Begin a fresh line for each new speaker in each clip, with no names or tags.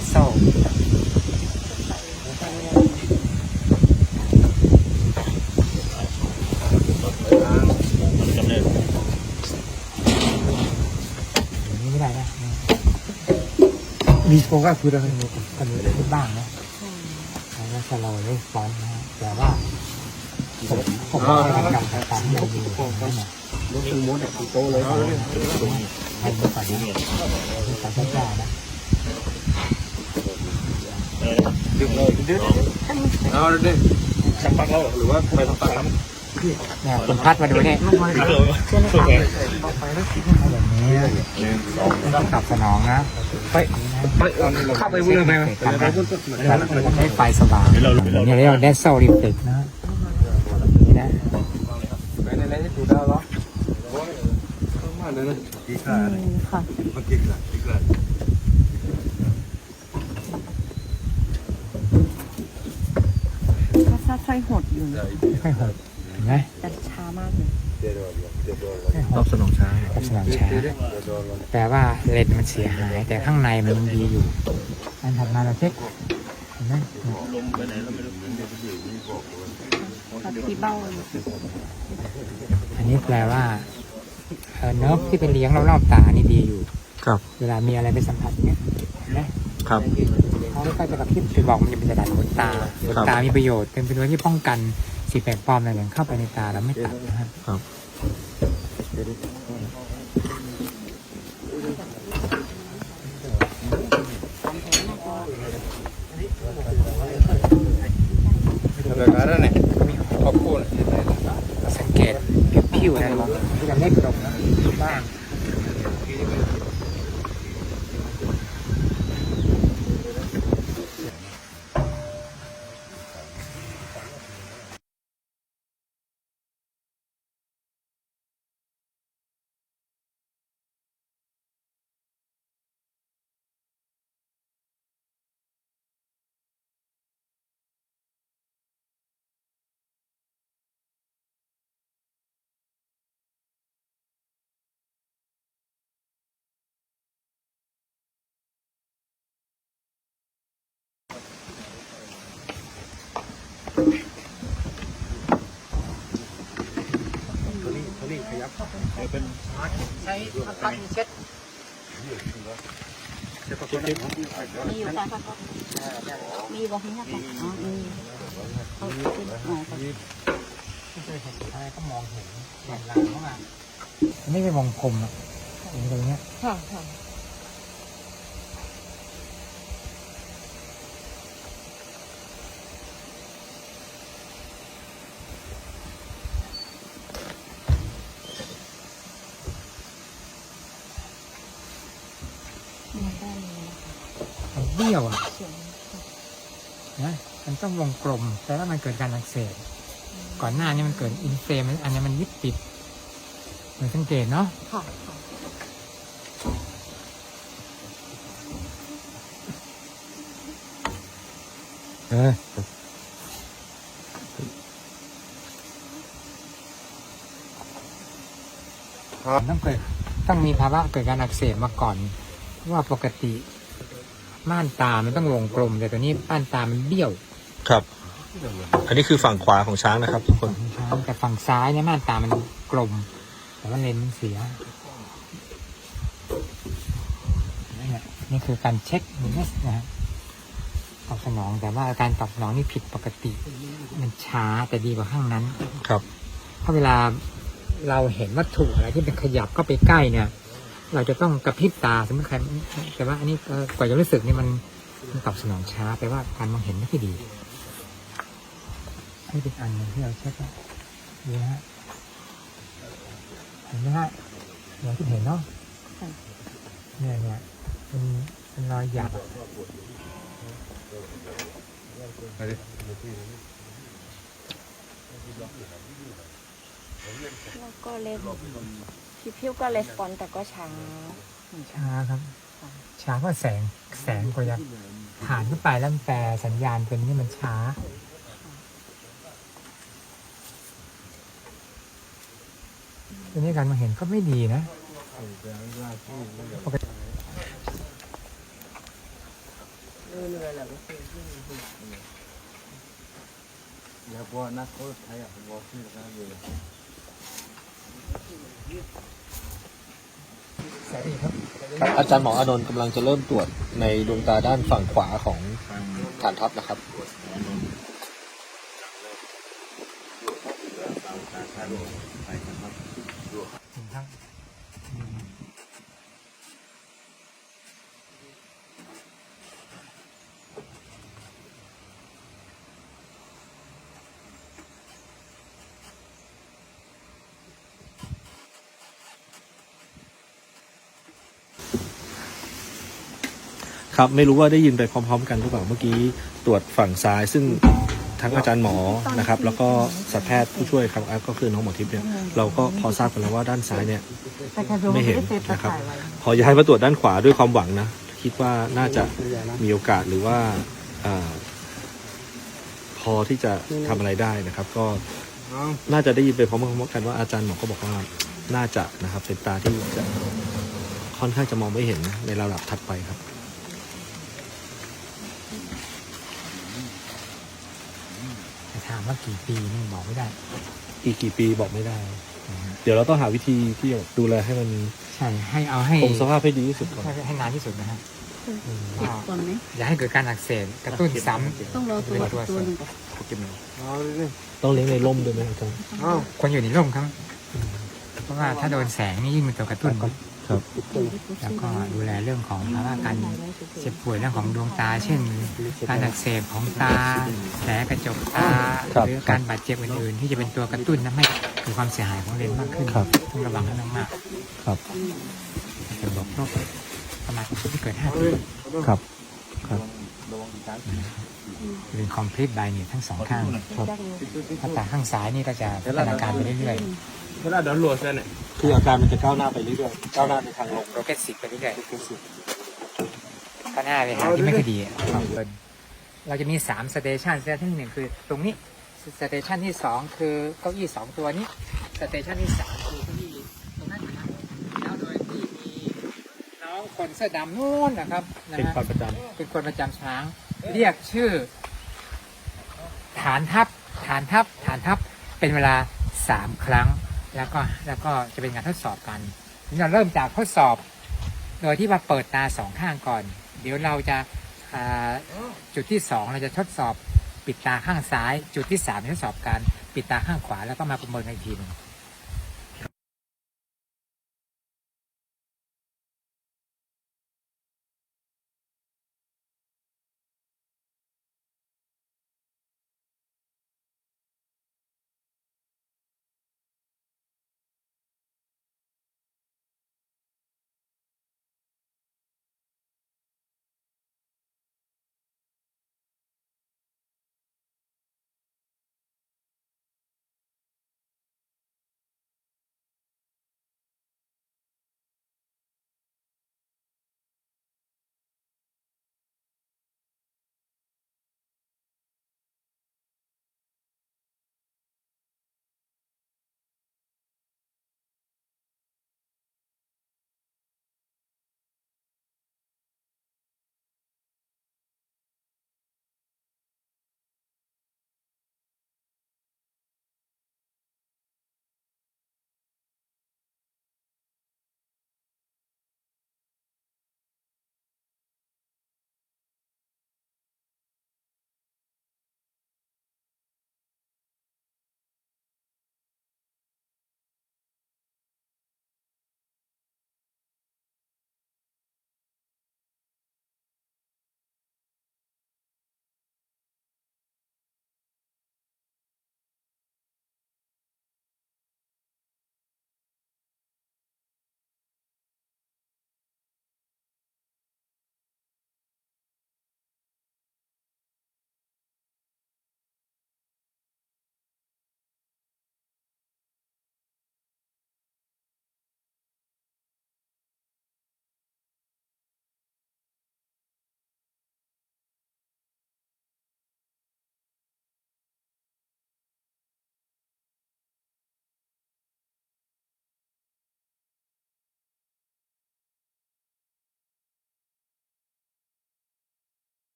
ดโซ
มันกำเนิด
อย่างไม่ได้นะมีโฟกัสคือเราคนนี้กันเลยบ้างนะแล้วสโลว์เลสปอนนะฮะแต่ว่าผมผมว่าการการต่งๆที่เราดูนั่นน่ะ
รถเป็นมดแบบโตเลย
ให้ดูก่อนนะดูก่อนช้ๆนะ
ดึงเลยดึงเอาเลย
สักพักแล้ว
หรือว่าไปทำตาม
เนี่ยคุณพัดมาดูเนี่ย
เออสุดเลย
แบบนี้ต้องตอบสนองนะเฮ้ย
ไปเข้าไปวิ่งไปไหม
ให้ไฟสว่างเนี่ยเรียกว่าเดสโซลิฟิกนะนี่นะ
ไปในนี้ถูกแล้วหรอมาเลยนะกี่ขา
ค่ะ
มันกี่ขากี่ขา
ถ้าถ้าใช่หดอยู่
ค่อยหดเห็นไหม
แต่ช้ามากเลย
ค่อยห
ตอ
ด
บสนองช้า
ตอบสนองช้าแปลว่าเลนส์มันเสียหาย แต่ข้างในมันยังดีอยู่ อันถัดมาเราเช็คเห็นไหม
ลมไปไหนเราไม่รู้
ค่ะที่เบ้าเลย
อันนี้แปลว่าเออเนิร์ฟที่เป็นเลี้ยงรอบๆตานี่ดีอยู่
ครับ
เวลามีอะไรไปสัมผัสเนี้ยเห็นไหม
ครับ
เขาไม่ค่อยจะกระพริบคือบอกมันจะเป็นกระดาษขนตาขนตามีประโยชน์เป็นตัวที่ป้องกันสิ่งแปลกปลอมอะไรอย่างเข้าไปในตาแล้วไม่ตัดนะครับ
ครับ
แบบนั้นเนี่ยขอบคุณ
สังเกตผิวนะที่จะเล็กลงนะบ้าง ใช้พักมีเช็ด
มีอยู่ค่ะค่ะมีบอกให้ค่ะอ๋อมีเอาขึ้นอ๋อค่ะ
ไม่เคยเห็นอะไรก็มองเห็นแหล่งหลังเข้ามาไม่ไป็นวงกลมอะเห็นตรงเนี้ย
ค่ะค่ะ มันได้เลย
มันเบี้ยวอะ
เสียง
นะมันต้องวงกลมแต่ว่ามันเกิดการอักเสบก่อนหน้านี้มันเกิดอินเฟลมอันนี้มันยึดติดเหมือนสังเกตเนาะ
ค่ะค่ะ
เออต้องเกิดต้องมีภาวะเกิดการอักเสบมาก่อนเพราะว่าปกติ ม่านตามันต้องวงกลมแต่ตัวนี้ม่านตามันเบี้ยว
ครับ อันนี้คือฝั่งขวาของช้างนะครับ ทุกคน
แต่ฝั่งซ้ายเนี่ยม่านตามันกลม แต่ว่าเลนส์มันเสียนี่นนี่คือการเช็คมินสนะฮะตอบสนองแต่ว่าอาการตอบสนองนี่ผิดปกติ มันช้าแต่ดีกว่าข้างนั้น
ครับ
เพราะเวลาเราเห็นวัตถุอะไรที่เป็นขยับเข้าไปใกล้เนี่ย เราจะต้องกระพริบตาสมมติใครแต่ว่าอันนี้กว่าจะรู้สึกนี่มันมันตอบสนองช้าแปลว่าการมองเห็นไม่ค่อยดีนี่เป็นอันนึงที่เราเช็คดูนะฮะเห็นไหมฮะอย่างที่เห็นเนาะเนี่ยเนี่ยเป็นเป็นรอยหยัก
แล้วก็เลส พี่พิวก็レスปอนแต่ก็ช้า
ช้าครับ ช้าเพราะแสงแสงกว่าจะผ่านขึ้นไปแล้วแปลสัญญาณตัวนี้มันช้าทีนี้การมองเห็นก็ไม่ดีนะปกติ
อย่าบอกนักโทษไทยอะผมบอกชื่อนะเลย
สวัสดีครับ
ครับอาจารย์หมออานนท์กำลังจะเริ่มตรวจในดวงตาด้านฝั่งขวาของฐานทัพนะครับ
ถึงทั้ง
ครับไม่รู้ว่าได้ยินไปพร้อม ๆ กันหรือเปล่าเมื่อกี้ตรวจฝั่งซ้าย ซึ่งทั้งอาจารย์หมอนะครับ แล้วก็สัตวแพทย์ผู้ช่วยครับก็คือน้องหมอทิพย์เนี่ยเราก็พอทราบกันแล้วว่าด้านซ้ายเนี่ยไม่เห็นนะครับ พอย้ายมาตรวจด้านขวาด้วยความหวังนะคิดว่าน่าจะมีโอกาสหรือว่าอพอที่จะทำอะไรได้นะครับ ก็น่าจะได้ยินไปพร้อมๆกันว่าอาจารย์หมอก็บอกว่าน่าจะนะครับเป็นตาที่จะค่อนข้างจะมองไม่เห็นในระดับถัดไปครับ
จะถาม ว่ากี่ปีนี่บอกไม่ได้
อีกกี่ปีบอกไม่ได้เดี๋ยวเราต้องหาวิธีที่จะดูแลให้มัน
ใช่ให้เอาให้
คงสภาพให้ดีที่สุดก่อน
ให้ให้นานที่สุดนะฮะ
เก็บก่อนไหม
อย่าให้เกิดการอักเสบกระตุ้นซ้ำ
ต้องรอตัวตัวหนึ่งก่อน
เอาเลย
ต้องเลี้ยงในร่มด้วยไหมอาจารย์
เอา
ควรอยู่ในร่มครับ เพราะว่าถ้าโดนแสงนี่ยิ่งเป็นตัวกระตุ้น
ครับ
แล้วก็ดูแลเรื่องของภาวะการเจ็บป่วยเรื่องของดวงตา เช่น การอักเสบของตาแผลกระจกตา
ครับ
หรือการบาดเจ็บอื่นๆ ที่จะเป็นตัวกระตุ้นทำให้เกิดความเสียหายของเลนส์มากขึ้น
ครับ
ต้องระวังให้มาก
ครับ
ๆจะบอกโรคประมาณที่เกิดห้า
เอา
ปี
เลย
ครับครับ
ระวังอีกครั้ง
เป็นคอมพลีทไบเนี่ยทั้งสองข้าง
ครับ
ถ้าตาข้างซ้ายนี่ก็จะพัฒนาการไปเรื่อย
เวลาเดินหลวดเนี่ย
คืออาการมันจะก้าวหน้าไปเรื่อยๆก้าวหน้าในทางลง
โรเกรสซีฟไปเรื่อยๆก็หน้าไปทางที่ไม่ค่อยดีเราจะมีสามสเตชันสเตชันหนึ่งคือตรงนี้สเตชันที่สองคือเก้าอี้สองตัวนี้สเตชันที่สามคือเก้าอี้ตรงนั้นนะครับแล้วโดยที่มีน้องคนเสื้อดำนู่นนะครับ
เป็นความประจำ
เป็นคนประจำช้าง เรียกชื่อ ฐานทัพฐานทัพฐานทัพเป็นเวลาสามครั้ง แล้วก็แล้วก็จะเป็นการทดสอบกันเราเริ่มจากทดสอบ โดยที่มาเปิดตาสองข้างก่อน เดี๋ยวเราจะาจุดที่สองเราจะทดสอบปิดตาข้างซ้าย จุดที่สามทดสอบการปิดตาข้างขวาแล้วก็มาประเมินกันอีกทีหนึ่ง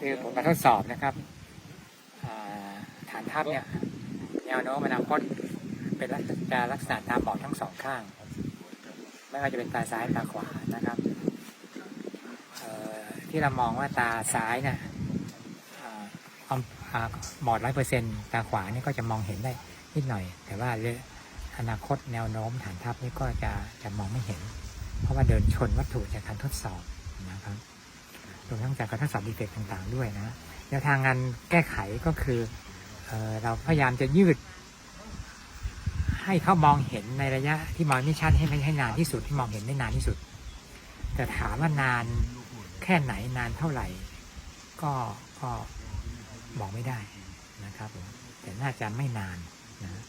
คือผลการทดสอบนะครับฐานทัพเนี่ยแนวโน้มอนาคตเป็นลักษณะจะลักษณะตาบอดทั้งสองข้าง ไม่ว่าจะเป็นตาซ้ายตาขวานะครับที่เรามองว่าตาซ้ายนี่ยอ่าความอ่าบอดร้อยเปอร์เซ็นต์ตาขวานี่ก็จะมองเห็นได้นิดหน่อย แต่ว่าเรื่องอนาคตแนวโน้มฐานทัพนี่ก็จะจะมองไม่เห็น เพราะว่าเดินชนวัตถุจากการทดสอบนะครับ รวมทั้งจากการทดสอบดีเฟกต์ต่างๆ ด้วยนะแนวทางงานแก้ไขก็คือเออเราพยายามจะยืด ให้เขามองเห็นในระยะที่มองไม่ชัดให้ให้นานที่สุดที่มองเห็นได้นานที่สุด แต่ถามว่านานแค่ไหนนานเท่าไหร่ ก็ก็บอกไม่ได้นะครับแต่น่าจะไม่นานนะ